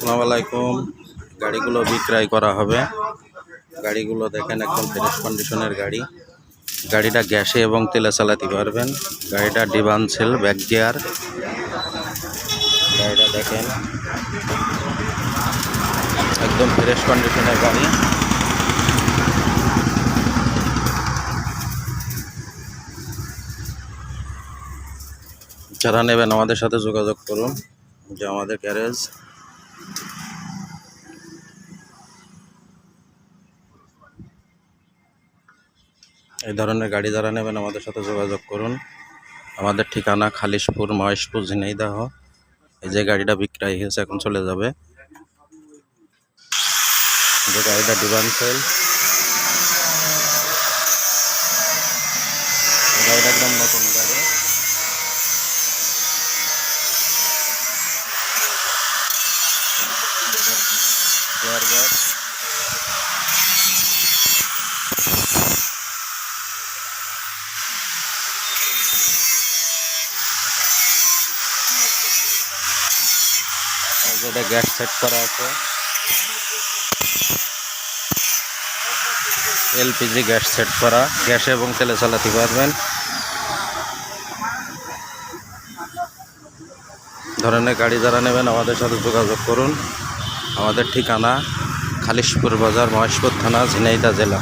আসসালামু আলাইকুম। গাড়িগুলো বিক্রয় করা হবে। গাড়িগুলো দেখেন একদম ফ্রেশ কন্ডিশনের গাড়ি। গাড়িটা গ্যাসে এবং তেলে চালাতে পারবেন। গাড়িটা ডিভান্সেল ব্যাক গিয়ার। গাড়িটা দেখেন। একদম ফ্রেশ কন্ডিশনের গাড়ি। যারা নেবেন আমাদের সাথে যোগাযোগ করুন। যে আমাদের গ্যারেজ এই ধরনের গাড়ি যারা নেবেন আমাদের সাথে যোগাযোগ করুন। আমাদের ঠিকানা খালিশপুর, মহেশপুর, ঝিনাইদাহ। এই যে গাড়িটা বিক্রয় হয়েছে, এখন চলে যাবে। যে গাড়িটা ডিভান্সেল গাড়িটা একদম নতুন গাড়ি। এটা গ্যাস সেট করা আছে। এলপিজি গ্যাস সেট করা। গ্যাসে এবং তেলে চালাতে পারবেন। ধরনের গাড়ি যারা নেবেন, আমাদের সাথে যোগাযোগ করুন। আমাদের ঠিকানা খালিশপুর বাজার মহেশপুর থানা ঝিনাইদা জেলা।